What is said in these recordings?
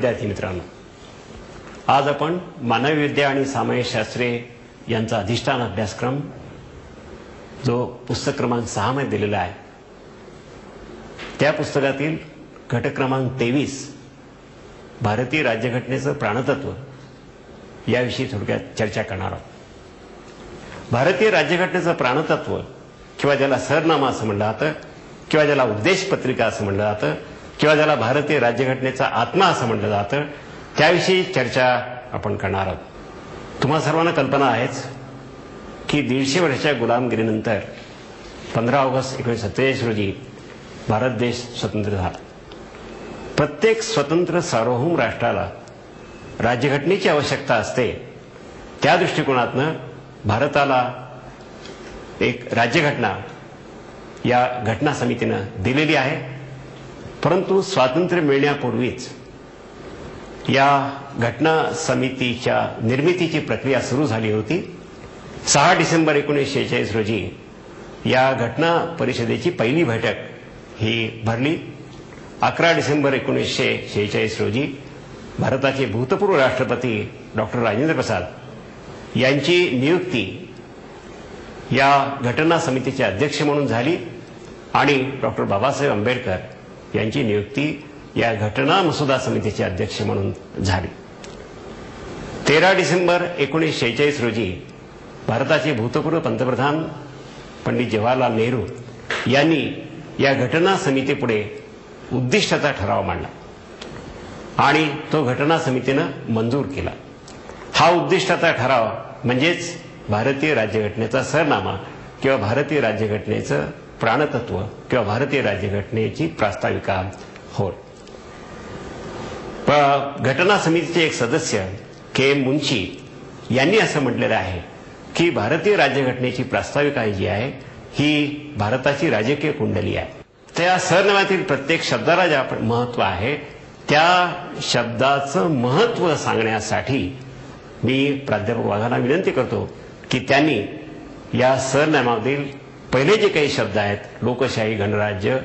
विद्यार्थी मित्रांनो आज आपण मानवी विद्या आणि सामाजिकशास्त्रे यांचा अधिष्ठान अभ्यासक्रम जो पुस्तक क्रमांक सहामध्ये दिलेला आहे त्या पुस्तकातील घटक क्रमांक तेवीस भारतीय राज्यघटनेचं प्राणतत्व याविषयी थोडक्यात चर्चा करणार आहोत. भारतीय राज्यघटनेचं प्राणतत्व किंवा ज्याला सरनामा असं म्हणलं जातं किंवा ज्याला उपदेश पत्रिका असं म्हणलं जातं किंवा ज्याला भारतीय राज्यघटनेचा आत्मा असं म्हटलं जातं त्याविषयी चर्चा आपण करणार आहोत. तुम्हा सर्वांना कल्पना आहेच की दीडशे वर्षाच्या गुलामगिरीनंतर पंधरा ऑगस्ट एकोणीसशे सत्तेचाळीस रोजी भारत देश स्वतंत्र झाला. प्रत्येक स्वतंत्र सार्वभौम राष्ट्राला राज्यघटनेची आवश्यकता असते त्या दृष्टिकोनातनं भारताला एक राज्यघटना या घटना समितीनं दिलेली आहे. परंतु स्वातंत्र्य मिळण्यापूर्वीच या घटना समितीच्या निर्मितीची प्रक्रिया सुरू झाली होती. सहा डिसेंबर एकोणीसशे शेहेचाळीस रोजी या घटना परिषदेची पहिली बैठक ही भरली. अकरा डिसेंबर एकोणीसशे शेहेचाळीस रोजी भारताचे भूतपूर्व राष्ट्रपती डॉक्टर राजेंद्र प्रसाद यांची नियुक्ती या घटना समितीचे अध्यक्ष म्हणून झाली आणि डॉक्टर बाबासाहेब आंबेडकर यांची नियुक्ती या घटना मसुदा समितीचे अध्यक्ष म्हणून झाली. तेरा डिसेंबर एकोणीसशे शेहेचाळीस रोजी भारताचे भूतपूर्व पंतप्रधान पंडित जवाहरलाल नेहरू यांनी या घटना समितीपुढे उद्दिष्टाचा ठराव मांडला आणि तो घटना समितीनं मंजूर केला. हा उद्दिष्टाचा ठराव म्हणजेच भारतीय राज्यघटनेचा सरनामा किंवा भारतीय राज्यघटनेचं प्राणतत्व किंवा भारतीय राज्यघटनेची प्रास्ताविका होत घटना समितीचे एक सदस्य के एम मुंशी यांनी असं म्हटलेलं आहे की भारतीय राज्यघटनेची प्रास्ताविका जी आहे ही भारताची राजकीय कुंडली आहे. त्या सरनाम्यातील प्रत्येक शब्दाला ज्या महत्त्व आहे त्या शब्दाचं महत्त्व सांगण्यासाठी मी प्राध्यापक वाघांना विनंती करतो की त्यांनी या सरनाम्यामधील पहिले जे काही शब्द आहेत लोकशाही गणराज्य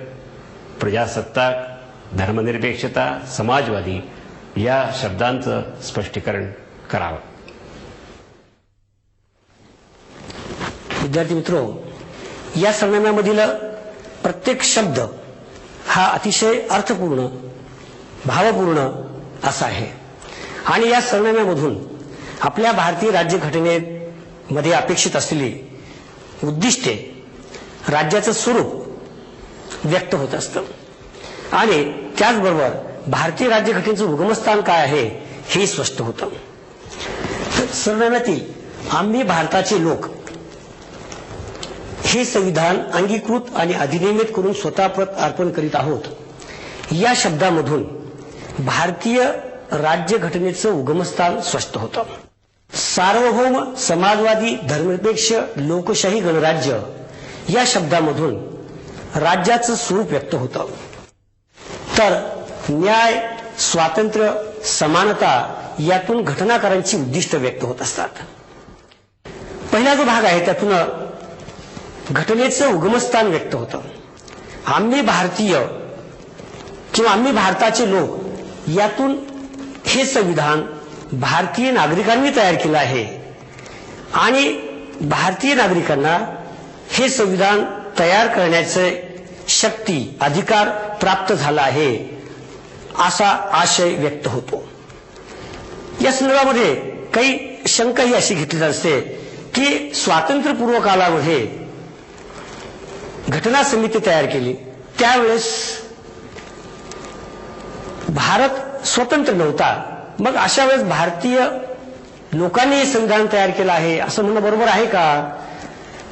प्रजासत्ताक धर्मनिरपेक्षता समाजवादी या शब्दांचं स्पष्टीकरण करावं. विद्यार्थी मित्रो या सरनाम्यामधील प्रत्येक शब्द हा अतिशय अर्थपूर्ण भावपूर्ण असा आहे. आणि या सरनाम्यामधून आपल्या भारतीय राज्यघटनेमध्ये अपेक्षित असलेली उद्दिष्टे राज्याचं स्वरूप व्यक्त होत असतं. आणि त्याचबरोबर भारतीय राज्यघटनेचं उगमस्थान काय आहे हे स्पष्ट होतं. सरनाम्यातील आम्ही भारताचे लोक हे संविधान अंगीकृत आणि अधिनियमित करून स्वतः प्रत अर्पण करीत आहोत. या शब्दामधून भारतीय राज्यघटनेचं उगमस्थान स्पष्ट होतं. सार्वभौम समाजवादी धर्मनिरपेक्ष लोकशाही गणराज्य या शब्दामधून राज्याचं स्वरूप व्यक्त होतं. तर न्याय स्वातंत्र्य समानता यातून घटनाकारांची उद्दिष्ट व्यक्त होत असतात. पहिला जो भाग आहे त्यातून घटनेचं उगमस्थान व्यक्त होतं. आम्ही भारतीय किंवा आम्ही भारताचे लोक यातून हे संविधान भारतीय नागरिकांनी तयार केलं आहे. आणि भारतीय नागरिकांना हे संविधान तयार करण्याचे शक्ती अधिकार प्राप्त झाला आहे असा आशय व्यक्त होतो. या संदर्भामध्ये काही शंका ही अशी घेतली जात असते की स्वातंत्र्यपूर्व कालामध्ये घटना समिती तयार केली. त्यावेळेस भारत स्वतंत्र नव्हता. मग अशा वेळेस भारतीय लोकांनी हे संविधान तयार केलं आहे असं म्हणणं बरोबर आहे का?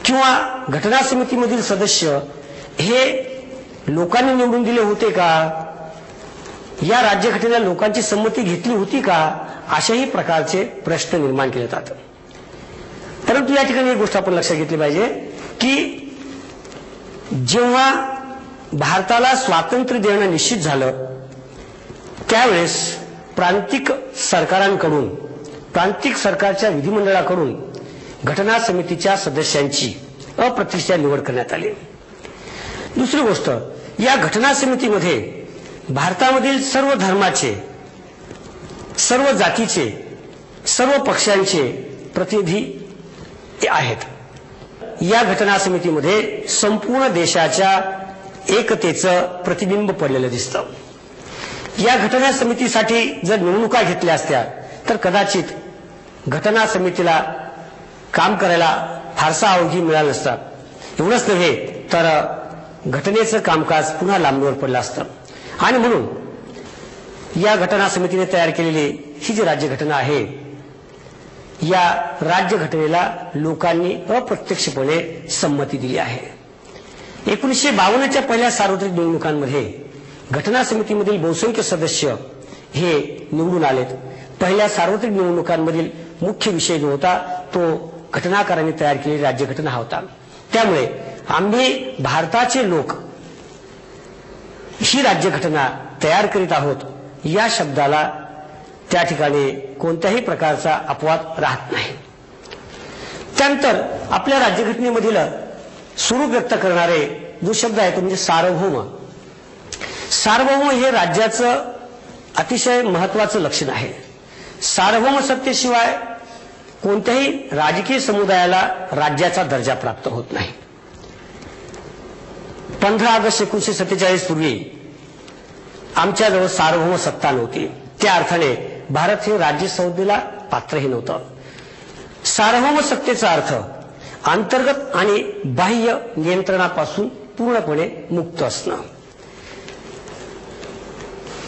किंवा घटना समितीमधील सदस्य हे लोकांनी निवडून दिले होते का? या राज्यघटनेला लोकांची संमती घेतली होती का? अशाही प्रकारचे प्रश्न निर्माण केले जातात. परंतु या ठिकाणी एक गोष्ट आपण लक्षात घेतली पाहिजे की जेव्हा भारताला स्वातंत्र्य देणं निश्चित झालं त्यावेळेस प्रांतिक सरकारांकडून प्रांतिक सरकारच्या विधिमंडळाकडून घटना समितीच्या सदस्यांची अप्रतिष्ठा निवड करण्यात आली. दुसरी गोष्ट या घटना समितीमध्ये भारतामधील सर्व धर्माचे सर्व जातीचे सर्व पक्षांचे प्रतिनिधी ते आहेत. या घटना समितीमध्ये संपूर्ण देशाच्या एकतेचं प्रतिबिंब पडलेलं दिसतं. या घटना समितीसाठी जर निवडणुका घेतल्या असत्या तर कदाचित घटना समितीला काम करायला फारसा अवधी मिळाला नसता. एवढंच नव्हे तर घटनेचं कामकाज पुन्हा लांबणीवर पडलं असतं. आणि म्हणून या घटना समितीने तयार केलेली ही जी राज्यघटना आहे या राज्यघटनेला लोकांनी अप्रत्यक्षपणे संमती दिली आहे. एकोणीसशे बावन्नच्या पहिल्या सार्वत्रिक निवडणुकांमध्ये घटना समितीमधील बहुसंख्य सदस्य हे निवडून आलेत. पहिल्या सार्वत्रिक निवडणुकांमधील मुख्य विषय जो होता तो घटनाकारांनी तयार केलेली राज्यघटना हा होता. त्यामुळे आम्ही भारताचे लोक ही राज्यघटना तयार करीत आहोत या शब्दाला त्या ठिकाणी कोणत्याही प्रकारचा अपवाद राहत नाही. त्यानंतर आपल्या राज्यघटनेमधील स्वरूप व्यक्त करणारे जो शब्द आहे तो म्हणजे सार्वभौम. सार्वभौम हे राज्याचं अतिशय महत्वाचं लक्षण आहे. सार्वभौम सत्तेशिवाय कोणत्याही राजकीय समुदायाला राज्याचा दर्जा प्राप्त होत नाही. पंधरा ऑगस्ट एकोणीशे सत्तेचाळीस पूर्वी आमच्याजवळ सार्वभौम सत्ता नव्हती. त्या अर्थाने भारत हे राज्य संस्थेला पात्रही नव्हतं. सार्वभौम सत्तेचा अर्थ अंतर्गत आणि बाह्य नियंत्रणापासून पूर्णपणे मुक्त असणं.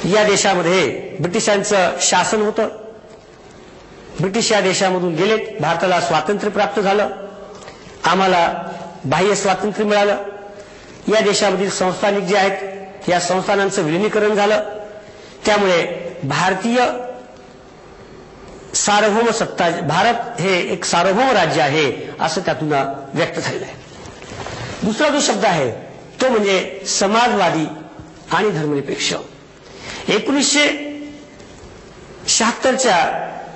या देशामध्ये ब्रिटिशांचं शासन होतं. ब्रिटिश या देशामधून गेलेत. भारताला स्वातंत्र्य प्राप्त झालं. आम्हाला बाह्य स्वातंत्र्य मिळालं. या देशामधील संस्थानिक जे आहेत या संस्थानांचं विलिनीकरण झालं. त्यामुळे भारतीय सार्वभौम सत्ता भारत हे एक सार्वभौम राज्य आहे असं त्यातून व्यक्त झालेलं आहे. दुसरा जो शब्द आहे तो म्हणजे समाजवादी आणि धर्मनिरपेक्ष. एकोणीसशे शहात्तरच्या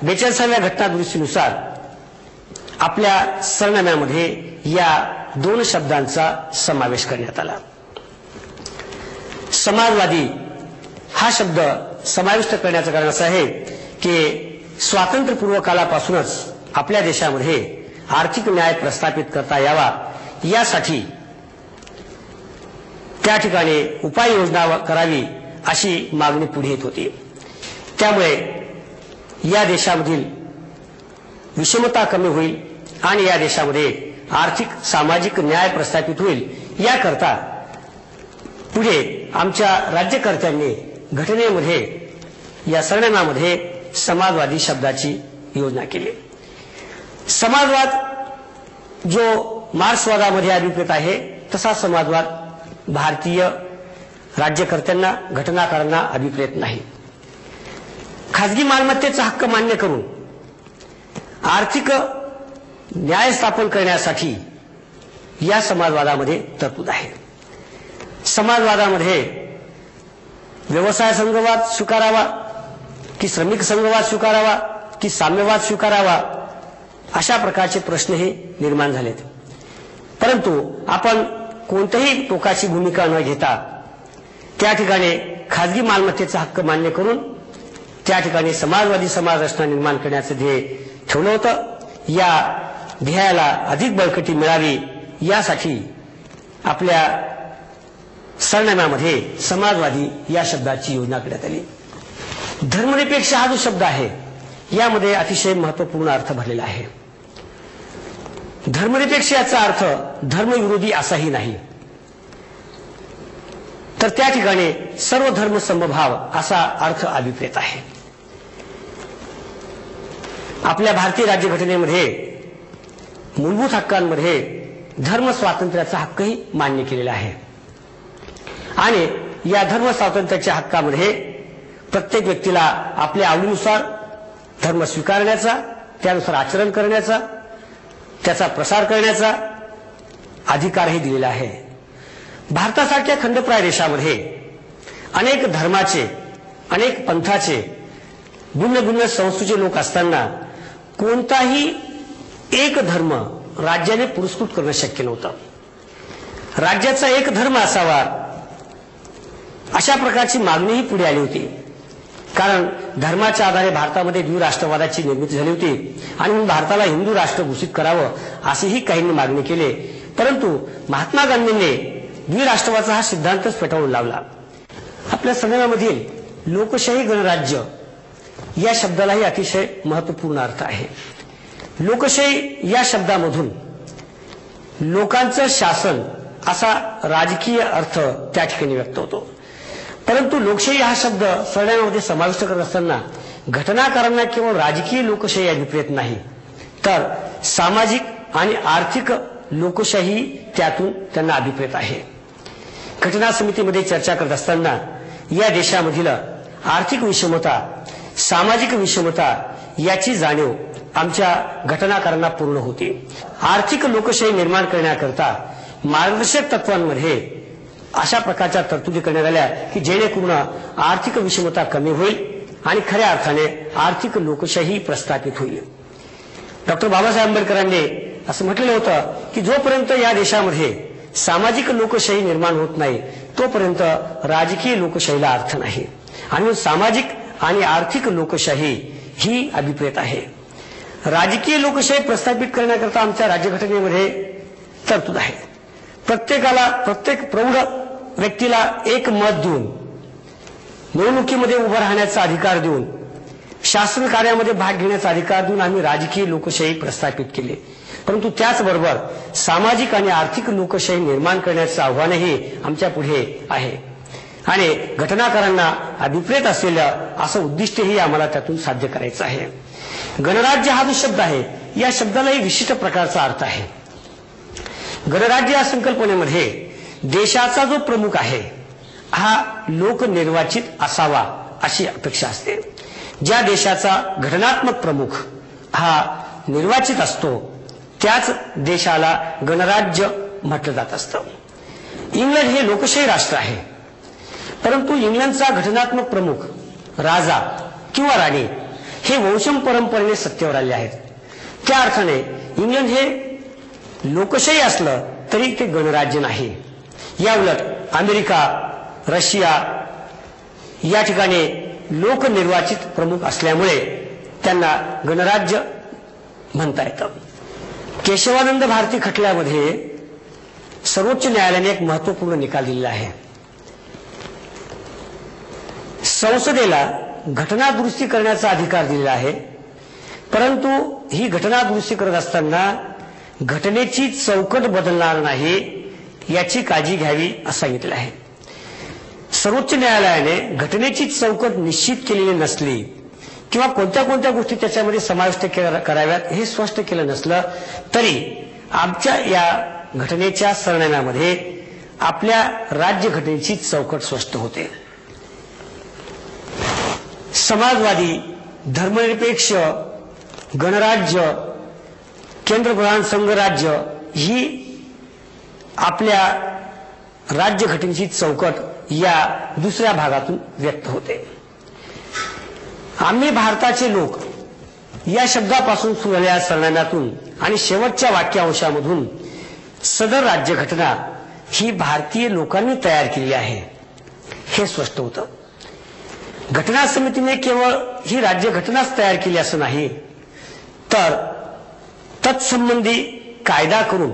बेचाळीसाव्या घटना दुरुस्तीनुसार आपल्या सरनाम्यामध्ये या दोन शब्दांचा समावेश करण्यात आला. समाजवादी हा शब्द समाविष्ट करण्याचं कारण असं आहे की स्वातंत्र्यपूर्व कालापासूनच आपल्या देशामध्ये आर्थिक न्याय प्रस्थापित करता यावा यासाठी त्या ठिकाणी उपाययोजना करावी अशी मागणी पुढे येत होती. त्यामुळे या देशामधील विषमता कमी होईल आणि या देशामध्ये आर्थिक सामाजिक न्याय प्रस्थापित होईल. याकरता पुढे आमच्या राज्यकर्त्यांनी घटनेमध्ये या सरनाम्यामध्ये समाजवादी शब्दाची योजना केली. समाजवाद जो मार्क्सवादामध्ये अभिप्रेत आहे तसा समाजवाद भारतीय राज्यकर्त्यांना घटनाकारांना अभिप्रेत नाही. खाजगी मालमत्तेचा हक्क मान्य करून आर्थिक न्याय स्थापन करण्यासाठी या समाजवादामध्ये तरतूद आहे. समाजवादामध्ये व्यवसाय संघवाद स्वीकारावा की श्रमिक संघवाद स्वीकारावा की साम्यवाद स्वीकारावा अशा प्रकारचे प्रश्न हे निर्माण झालेत. परंतु आपण कोणत्याही टोकाची भूमिका न घेता त्या ठिकाणी खाजगी मालमत्तेचा हक्क मान्य करून त्या ठिकाणी समाजवादी समाज रचना निर्माण करण्याचं ध्येय ठेवलं होतं. या ध्येयाला अधिक बळकटी मिळावी यासाठी आपल्या सरनाम्यामध्ये समाजवादी या शब्दाची योजना करण्यात आली. धर्मनिरपेक्ष हा जो शब्द आहे यामध्ये अतिशय महत्त्वपूर्ण अर्थ भरलेला आहे. धर्मनिरपेक्ष याचा अर्थ धर्मविरोधी असाही नाही. तर त्या ठिकाणी सर्व धर्म समभाव असा अर्थ अभिप्रेत आहे. आपल्या भारतीय राज्यघटनेमध्ये मूलभूत हक्कांमध्ये धर्म स्वातंत्र्याचा हक्कही मान्य केलेला आहे. आणि या धर्म स्वातंत्र्याच्या हक्कामध्ये प्रत्येक व्यक्तीला आपल्या आवडीनुसार धर्म स्वीकारण्याचा त्यानुसार आचरण करण्याचा त्याचा प्रसार करण्याचा अधिकारही दिलेला आहे. भारतासारख्या खंडप्राय देशामध्ये अनेक धर्माचे अनेक पंथाचे भिन्न भिन्न संस्थेचे लोक असताना कोणताही एक धर्म राज्याने पुरस्कृत करणं शक्य नव्हतं. राज्याचा एक धर्म असावा अशा प्रकारची मागणीही पुढे आली होती. कारण धर्माच्या आधारे भारतामध्ये द्विराष्ट्रवादाची निर्मिती झाली होती आणि भारताला हिंदू राष्ट्र घोषित करावं अशीही काहींनी मागणी केली. परंतु महात्मा गांधींनी द्विराष्ट्रवादाचा हा सिद्धांतच फेटाळून लावला. आपल्या संविधानामधील लोकशाही गणराज्य या शब्दालाही अतिशय महत्त्वपूर्ण अर्थ आहे. लोकशाही या शब्दामधून लोकांचं शासन असा राजकीय अर्थ त्या ठिकाणी व्यक्त होतो. परंतु लोकशाही हा शब्द संविधानामध्ये समाविष्ट करत असताना घटनाकारांना केवळ राजकीय लोकशाही अभिप्रेत नाही तर सामाजिक आणि आर्थिक लोकशाही त्यातून त्यांना अभिप्रेत आहे. घटना समितीमध्ये चर्चा करत असताना या देशामधील आर्थिक विषमता सामाजिक विषमता याची जाणीव आमच्या घटनाकारांना पूर्ण होते. आर्थिक लोकशाही निर्माण करण्याकरता मार्गदर्शक तत्वांमध्ये अशा प्रकारच्या तरतुदी करण्यात आल्या की जेणेकरून आर्थिक विषमता कमी होईल आणि खऱ्या अर्थाने आर्थिक लोकशाही प्रस्थापित होईल. डॉक्टर बाबासाहेब आंबेडकरांनी असं म्हटलेलं होतं की जोपर्यंत या देशामध्ये सामाजिक लोकशाही निर्माण होत नाही तोपर्यंत राजकीय लोकशाहीला अर्थ नाही. आणि सामाजिक आणि आर्थिक लोकशाही ही अभिप्रेत आहे. राजकीय लोकशाही प्रस्थापित करण्याकरता आमच्या राज्यघटनेमध्ये तरतूद आहे. प्रत्येकाला प्रत्येक प्रौढ व्यक्तीला एक मत देऊन निवडणुकीमध्ये उभं राहण्याचा अधिकार देऊन शासन कार्यामध्ये भाग घेण्याचा अधिकार देऊन आम्ही राजकीय लोकशाही प्रस्थापित केली. परंतु त्याचबरोबर सामाजिक आणि आर्थिक लोकशाही निर्माण करण्याचं आव्हानही आमच्या पुढे आहे. आणि घटनाकारांना अभिप्रेत असलेलं असं उद्दिष्टही आम्हाला त्यातून साध्य करायचं आहे. गणराज्य हा जो शब्द आहे या शब्दालाही विशिष्ट प्रकारचा अर्थ आहे. गणराज्य या संकल्पनेमध्ये देशाचा जो प्रमुख आहे हा लोकनिर्वाचित असावा अशी अपेक्षा असते. ज्या देशाचा घटनात्मक प्रमुख हा निर्वाचित असतो त्याच देशाला गणराज्य म्हटलं जात असतं. इंग्लंड हे लोकशाही राष्ट्र आहे. परंतु इंग्लंडचा घटनात्मक प्रमुख राजा किंवा राणी हे वंशम परंपरेने सत्तेवर आले आहेत. त्या अर्थाने इंग्लंड हे लोकशाही असलं तरी ते गणराज्य नाही. या उलट अमेरिका रशिया या ठिकाणी लोकनिर्वाचित प्रमुख असल्यामुळे त्यांना गणराज्य म्हणता येतं. केशवानंद भारती खटल्यामध्ये सर्वोच्च न्यायालयाने एक महत्त्वपूर्ण निकाल दिलेला आहे. संसदेला घटना दुरुस्ती करण्याचा अधिकार दिलेला आहे. परंतु ही घटना दुरुस्ती करत असताना घटनेची चौकट बदलणार नाही याची काळजी घ्यावी असं सांगितलं आहे. सर्वोच्च न्यायालयाने घटनेची चौकट निश्चित केलेली नसली किंवा कोणत्या कोणत्या गोष्टी त्याच्यामध्ये समाविष्ट केल्या- कराव्यात हे स्पष्ट केलं नसलं तरी आमच्या या घटनेच्या सरण्यामध्ये आपल्या राज्यघटनेची चौकट स्पष्ट होते. समाजवादी धर्मनिरपेक्ष गणराज्य केंद्रप्रधान संघराज्य ही आपल्या राज्यघटनेची चौकट या दुसऱ्या भागातून व्यक्त होते. आम्ही भारताचे लोक या शब्दापासून सुरू सरणातून आणि शेवटच्या वाक्यांशामधून सदर राज्यघटना ही भारतीय लोकांनी तयार केली आहे हे स्पष्ट होतं. घटना समितीने केवळ ही राज्य घटनाच तयार केली असं नाही तर तत्संबंधी कायदा करून